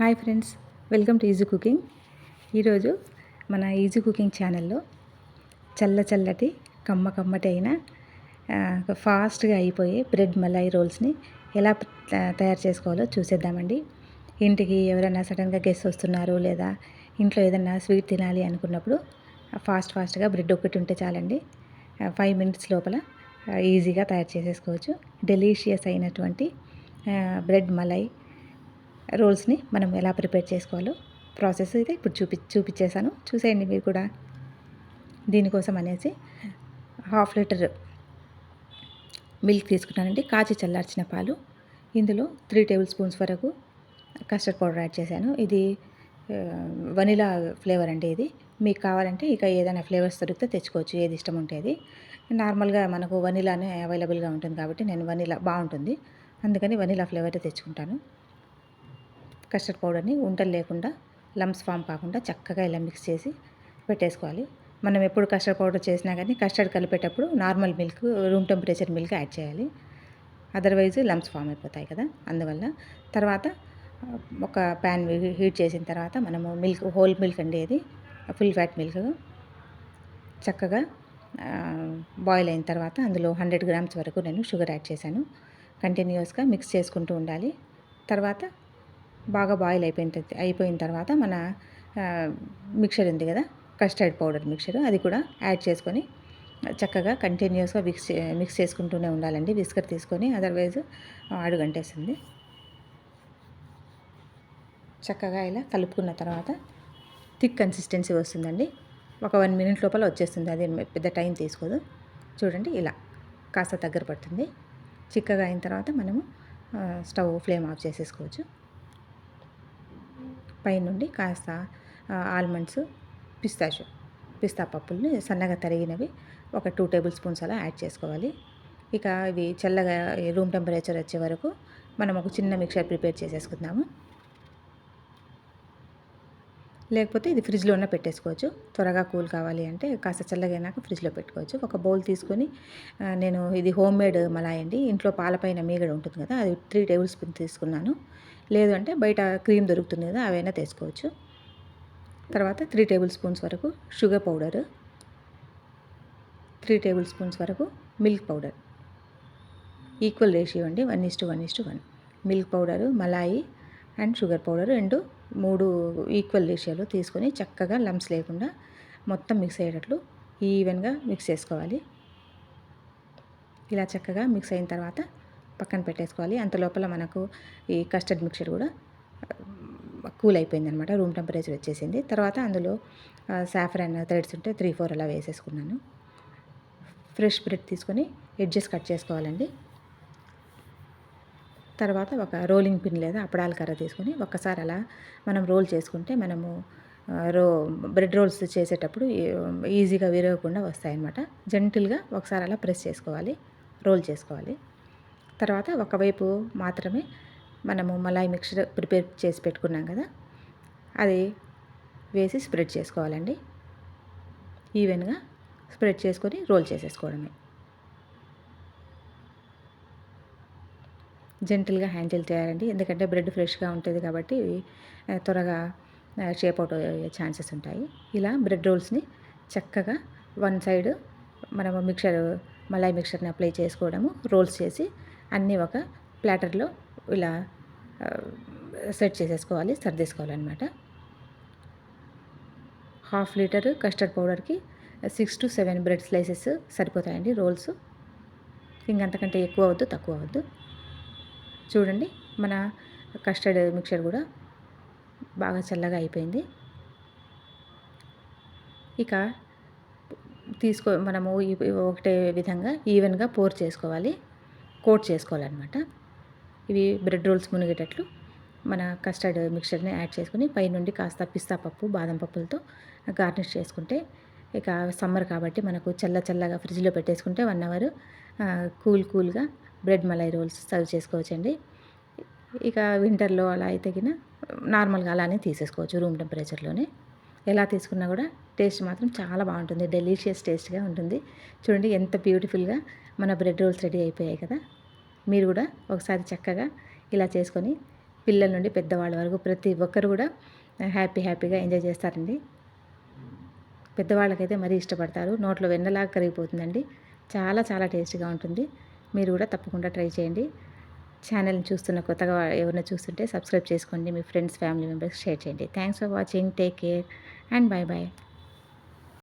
Hi friends welcome to easy cooking. ఈరోజు మన easy cooking ఛానల్లో చల్ల చల్లటి కమ్మ కమ్మటి అయిన ఫాస్ట్గా అయిపోయే బ్రెడ్ మలాయి రోల్స్ని ఎలా తయారు చేసుకోవాలో చూసేద్దామండి. ఇంటికి ఎవరైనా సడన్గా గెస్ట్ వస్తున్నారు లేదా ఇంట్లో ఏదైనా స్వీట్ తినాలి అనుకున్నప్పుడు ఫాస్ట్ ఫాస్ట్గా బ్రెడ్ ఒకటి ఉంటే చాలండి. ఫైవ్ మినిట్స్ లోపల ఈజీగా తయారు చేసేసుకోవచ్చు. డెలీషియస్ అయినటువంటి బ్రెడ్ మలై రోల్స్ని మనం ఎలా ప్రిపేర్ చేసుకోవాలో ప్రాసెస్ అయితే ఇప్పుడు చూపి చూపించేశాను చూసేయండి మీరు కూడా. దీనికోసం అనేసి హాఫ్ లీటర్ మిల్క్ తీసుకున్నానండి. కాచి చల్లార్చిన పాలు. ఇందులో త్రీ టేబుల్ స్పూన్స్ వరకు కస్టర్డ్ పౌడర్ యాడ్ చేశాను. ఇది వనిలా ఫ్లేవర్ అండి ఇది. మీకు కావాలంటే ఇక ఏదైనా ఫ్లేవర్స్ దొరికితే తెచ్చుకోవచ్చు. ఏది ఇష్టం ఉంటేది నార్మల్గా మనకు వనీలానే అవైలబుల్గా ఉంటుంది కాబట్టి నేను వనీలా బాగుంటుంది. అందుకని వనీలా ఫ్లేవర్ తెచ్చుకుంటాను. కస్టర్డ్ పౌడర్ని ఉంటలు లేకుండా లమ్స్ ఫామ్ కాకుండా చక్కగా ఇలా మిక్స్ చేసి పెట్టేసుకోవాలి. మనం ఎప్పుడు కస్టర్డ్ పౌడర్ చేసినా కానీ కస్టర్డ్ కలిపేటప్పుడు normal milk room temperature milk add చేయాలి. అదర్వైజ్ లమ్స్ ఫామ్ అయిపోతాయి కదా అందువల్ల. తర్వాత ఒక ప్యాన్ హీట్ చేసిన తర్వాత మనము మిల్క్ హోల్ మిల్క్ అండి ఇది ఫుల్ ఫ్యాట్ మిల్క్. చక్కగా బాయిల్ అయిన తర్వాత అందులో హండ్రెడ్ గ్రామ్స్ వరకు నేను షుగర్ యాడ్ చేశాను. కంటిన్యూస్గా మిక్స్ చేసుకుంటూ ఉండాలి. తర్వాత బాగా బాయిల్ అయిపోయిన అయిపోయిన తర్వాత మన మిక్చర్ ఉంది కదా కస్టర్డ్ పౌడర్ మిక్చర్ అది కూడా యాడ్ చేసుకొని చక్కగా కంటిన్యూస్గా మిక్స్ మిక్స్ చేసుకుంటూనే ఉండాలండి. విస్కర్ తీసుకొని అదర్వైజ్ అడుగంటేస్తుంది చక్కగా ఇలా కలుపుకున్న తర్వాత థిక్ కన్సిస్టెన్సీ వస్తుందండి. ఒక వన్ మినిట్ లోపల వచ్చేస్తుంది. అది పెద్ద టైం తీసుకోదు. చూడండి ఇలా కాస్త దగ్గర పడుతుంది. చిక్కగా అయిన తర్వాత మనము స్టవ్ ఫ్లేమ్ ఆఫ్ చేసేసుకోవచ్చు. పైనుండి కాస్త ఆల్మండ్స్ పిస్తాషు పిస్తా పప్పుల్ని సన్నగా తరిగినవి ఒక టూ టేబుల్ స్పూన్స్ అలా యాడ్ చేసుకోవాలి. ఇక ఇవి చల్లగా రూమ్ టెంపరేచర్ వచ్చే వరకు మనం ఒక చిన్న మిక్చర్ ప్రిపేర్ చేసేసుకుందాము. లేకపోతే ఇది ఫ్రిడ్జ్లో ఉన్న పెట్టేసుకోవచ్చు. త్వరగా కూల్ కావాలి అంటే కాస్త చల్లగైనాక ఫ్రిడ్జ్లో పెట్టుకోవచ్చు. ఒక బౌల్ తీసుకొని నేను ఇది హోమ్ మేడ్ మలాయ్ అండి. ఇంట్లో పాలపైన మీగడ ఉంటుంది కదా అది త్రీ టేబుల్ స్పూన్ తీసుకున్నాను. లేదు అంటే బయట క్రీమ్ దొరుకుతుంది కదా అవైనా తీసుకోవచ్చు తర్వాత త్రీ టేబుల్ స్పూన్స్ వరకు sugar powder three table spoons వరకు మిల్క్ పౌడర్ ఈక్వల్ రేషియో అండి one is to one is to one milk powder malai and sugar powder రెండు మూడు ఈక్వల్ రేషియోలో తీసుకొని చక్కగా లమ్స్ లేకుండా మొత్తం మిక్స్ అయ్యేటట్లు ఈవెన్గా మిక్స్ చేసుకోవాలి. ఇలా చక్కగా మిక్స్ అయిన తర్వాత పక్కన పెట్టేసుకోవాలి. అంత లోపల మనకు ఈ కస్టర్డ్ మిక్చర్ కూడా కూల్ అయిపోయింది అనమాట రూమ్ టెంపరేచర్ వచ్చేసింది. తర్వాత అందులో సాఫ్రాన్ థ్రెడ్స్ ఉంటే త్రీ ఫోర్ అలా వేసేసుకున్నాను. ఫ్రెష్ బ్రెడ్ తీసుకొని ఎడ్జెస్ కట్ చేసుకోవాలండి. తర్వాత ఒక రోలింగ్ పిన్ లేదా అప్పడాల కర్ర తీసుకొని ఒక్కసారి అలా మనం రోల్ చేసుకుంటే మనము రో బ్రెడ్ రోల్స్ చేసేటప్పుడు ఈ- ఈజీగా విరగకుండా వస్తాయన్నమాట జెంటిల్గా ఒకసారి అలా ప్రెస్ చేసుకోవాలి. రోల్ చేసుకోవాలి. తర్వాత ఒకవైపు మాత్రమే మనము మలాయి మిక్చర్ ప్రిపేర్ చేసి పెట్టుకున్నాం కదా అది వేసి స్ప్రెడ్ చేసుకోవాలండి. ఈవెన్గా స్ప్రెడ్ చేసుకొని రోల్ చేసేసుకోవడమే. జెంటిల్గా హ్యాండిల్ చేయాలండి ఎందుకంటే బ్రెడ్ ఫ్రెష్గా ఉంటుంది కాబట్టి త్వరగా షేప్ అవుట్ అయ్యే ఛాన్సెస్ ఉంటాయి. ఇలా బ్రెడ్ రోల్స్ని చక్కగా వన్ సైడ్ మనము మిక్చర్ మలాయి మిక్చర్ని అప్లై చేసుకోవడము రోల్స్ చేసి అన్నీ ఒక ప్లాటర్లో ఇలా సెట్ చేసేసుకోవాలి సర్దేసుకోవాలన్నమాట. Half litre custard పౌడర్కి six to seven bread slices సరిపోతాయండి రోల్స్. ఇంకంతకంటే ఎక్కువ అవద్దు తక్కువ అవద్దు. చూడండి మన కస్టర్డ్ మిక్చర్ కూడా బాగా చల్లగా అయిపోయింది. ఇక తీసుకో మనము ఒకటే విధంగా ఈవెన్గా పోర్ చేసుకోవాలి. కోట్ చేసుకోవాలన్నమాట. ఇవి బ్రెడ్ రోల్స్ మునిగేటట్లు మన కస్టర్డ్ మిక్చర్ని యాడ్ చేసుకుని పైనుండి కాస్త పిస్తా పప్పు బాదం పప్పులతో గార్నిష్ చేసుకుంటే ఇక సమ్మర్ కాబట్టి మనకు చల్ల చల్లగా ఫ్రిడ్జ్లో పెట్టేసుకుంటే వన్ అవర్ కూల్ కూల్గా బ్రెడ్ మలై రోల్స్ సర్వ్ చేసుకోవచ్చండి. ఇక వింటర్లో అలా అయితే నార్మల్గా అలానే తీసేసుకోవచ్చు రూమ్ టెంపరేచర్లోనే. ఎలా తీసుకున్నా కూడా టేస్ట్ మాత్రం చాలా బాగుంటుంది. డెలీషియస్ టేస్ట్గా ఉంటుంది. చూడండి ఎంత బ్యూటిఫుల్గా మన బ్రెడ్ రోల్స్ రెడీ అయిపోయాయి కదా. మీరు కూడా ఒకసారి చక్కగా ఇలా చేసుకొని పిల్లల నుండి పెద్దవాళ్ళ వరకు ప్రతి ఒక్కరు కూడా హ్యాపీ హ్యాపీగా ఎంజాయ్ చేస్తారండి. పెద్దవాళ్ళకైతే మరీ ఇష్టపడతారు. నోట్లో వెన్నలాగా కరిగిపోతుందండి. చాలా చాలా టేస్టీగా ఉంటుంది. మీరు కూడా తప్పకుండా ట్రై చేయండి. ఛానల్ని చూస్తున్న కొత్తగా ఎవరైనా చూస్తుంటే సబ్స్క్రైబ్ చేసుకోండి. మీ ఫ్రెండ్స్ ఫ్యామిలీ మెంబర్స్ షేర్ చేయండి. Thanks for watching. Take care and bye bye